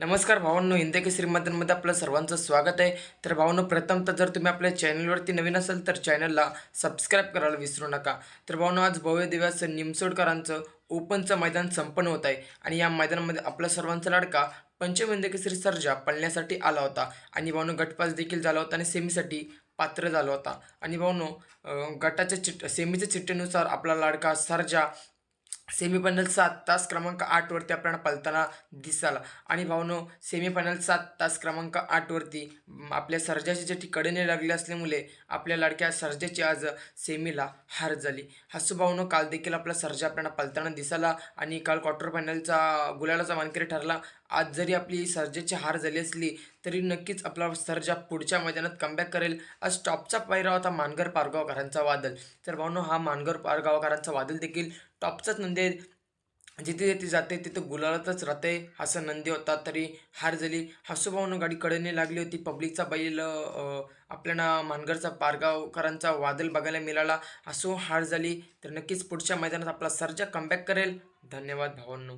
नमस्कार भावांनो हिंदी केसरी मैदानमध्ये आपलं सर्वांचं स्वागत आहे. तर भावांनो प्रथमतः जर तुम्ही आपल्या चॅनलवरती नवीन असाल तर चॅनलला सबस्क्राईब करायला विसरू नका. तर भावांनो आज भव्य दिवस निमसोडकरांचं ओपनचं मैदान संपन्न होत आहे आणि या मैदानामध्ये आपला सर्वांचा लाडका पंचम हिंदी सर्जा पळण्यासाठी आला होता. आणि भावनो गटपास देखील झाला होता आणि सेमीसाठी पात्र झाला होता. आणि भावनो गटाच्या चिट सेमीच्या चिठ्ठीनुसार आपला लाडका सर्जा सेमीफायनल सात तास क्रमांक आठवरती आपल्याला पलताना दिसाला आणि भावनो सेमीफायनल सात तास क्रमांक आठवरती आपल्या सर्जाची जे कडेने लागले असल्यामुळे आपल्या लाडक्या सर्जाची आज सेमीला हार झाली. हसू भावनो काल देखील आपला सर्जा आपल्याला पलताना दिसाला आणि काल क्वार्टर फायनलचा गुलालाचा मानकरी ठरला. आज जरी आपली सर्जेची हार झाली असली तरी नक्कीच आपला सर्जा पुढच्या मैदानात कमबॅक करेल. आज टॉपचा पायरा होता मानगर पारगावकरांचा वादल. तर भावनो हा मानगर पारगावकरांचा वादल देखील टॉपचाच नंदी जिथे जिथे जाते तिथे गुलालातच राहते. असं नंदी होता तरी हार झाली. हसूभाऊनं गाडी कडेने लागली होती. पब्लिकचा बैल आपल्याला मानगरचा पारगावकरांचा वादल बघायला मिळाला. हसू हार झाली. तर नक्कीच पुढच्या मैदानात आपला सर्जा कमबॅक करेल. धन्यवाद भावांनो